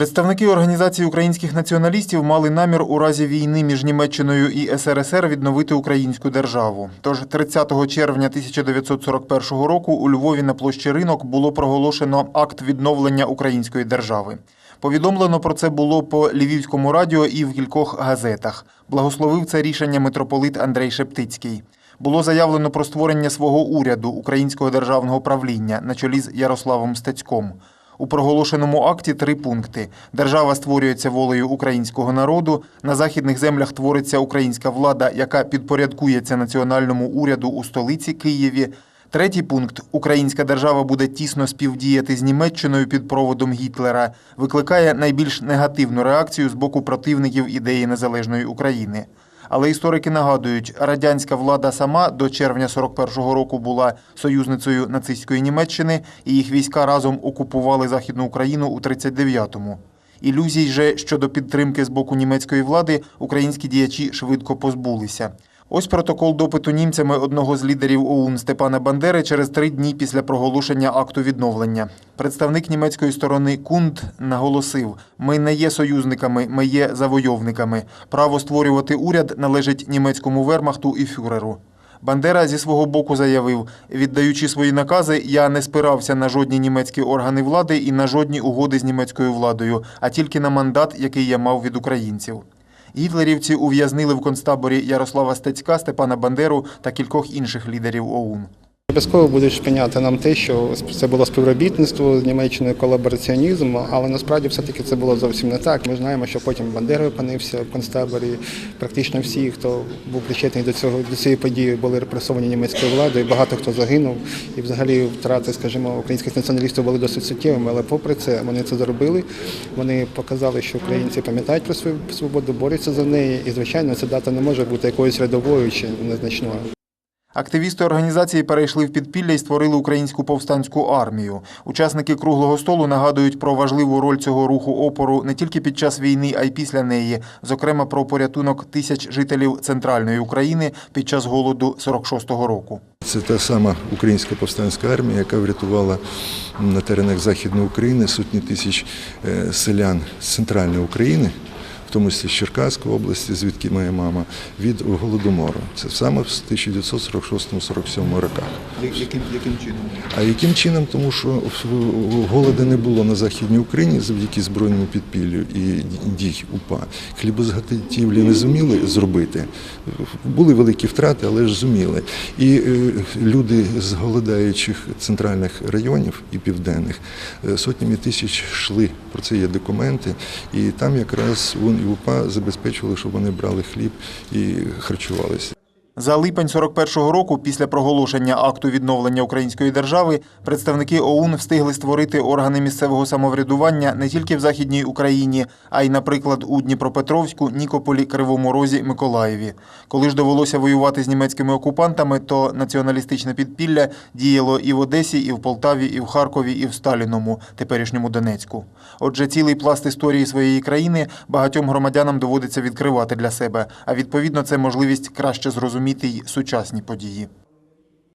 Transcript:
Представники організації українських націоналістів мали намір у разі війни між Німеччиною і СРСР відновити українську державу. Тож 30 червня 1941 року у Львові на площі Ринок було проголошено акт відновлення української держави. Повідомлено про це було по львівському радіо і в кількох газетах. Благословив це рішення митрополит Андрей Шептицький. Було заявлено про створення свого уряду українського державного правління на чолі з Ярославом Стецьком. У проголошеному акті три пункти: держава створюється волею українського народу. На західних землях твориться українська влада, яка підпорядкується національному уряду у столиці Києві. Третій пункт Українська держава буде тісно співдіяти з Німеччиною під проводом Гітлера, викликає найбільш негативну реакцію з боку противників ідеї незалежної України. Але історики нагадують, радянська влада сама до червня 41-го року була союзницею нацистської Німеччини, і їх війська разом окупували Західну Україну у 39-му. Ілюзій же щодо підтримки з боку німецької влади українські діячі швидко позбулися. Ось протокол допиту німцями одного з лідерів ОУН Степана Бандери через три дні після проголошення акту відновлення. Представник німецької сторони Кунд наголосив: ми не є союзниками, ми є завойовниками. Право створювати уряд належить німецькому вермахту і фюреру. Бандера зі свого боку заявив, віддаючи свої накази, я не спирався на жодні німецькі органи влади і на жодні угоди з німецькою владою, а тільки на мандат, який я мав від українців. Гітлерівці ув'язнили в концтаборі Ярослава Стецька, Степана Бандеру та кількох інших лідерів ОУН. Обов'язково будуть спиняти нам те, що це було співробітництво з Німеччиною, колабораціонізм, але насправді все-таки це було зовсім не так. Ми знаємо, що потім Бандера опинився в концтаборі. Практично всі, хто був причетний до цього до цієї події, були репресовані німецькою владою. Багато хто загинув. І взагалі втрати, скажімо, українських націоналістів були досить суттєвими. Але попри це вони це зробили. Вони показали, що українці пам'ятають про свою свободу, борються за неї. І звичайно, ця дата не може бути якоюсь рядовою чи незначною. Активісти організації перейшли в підпілля і створили українську повстанську армію. Учасники круглого столу нагадують про важливу роль цього руху опору не тільки під час війни, а й після неї, зокрема про порятунок тисяч жителів центральної України під час голоду 46-го року. Це та сама українська повстанська армія, яка врятувала на теренах Західної України сотні тисяч е, селян з центральної України, в тому числі з Черкаської області, звідки моя мама, від голодомору. Це саме в 1946-47 роках. Яким, яким чином? А яким чином? Тому що голоду не було на Західній Україні завдяки збройному підпіллю і дій УПА. Хлібозаготівлі не зуміли зробити. Були великі втрати, але ж зуміли. І е, люди з голодаючих центральних районів і південних е, сотнями тисяч йшли. Про це є документи. І там якраз УН і УПА забезпечували, щоб вони брали хліб і харчувалися. За липень 41-го року, після проголошення акту відновлення української держави, представники ОУН встигли створити органи місцевого самоврядування не тільки в Західній Україні, а й, наприклад, у Дніпропетровську, Нікополі, Кривому Розі, Миколаєві. Коли ж довелося воювати з німецькими окупантами, то націоналістичне підпілля діяло і в Одесі, і в Полтаві, і в Харкові, і в Сталіному, теперішньому Донецьку. Отже, цілий пласт історії своєї країни багатьом громадянам доводиться відкривати для себе, а відповідно це можливість краще зрозуміти й сучасні події.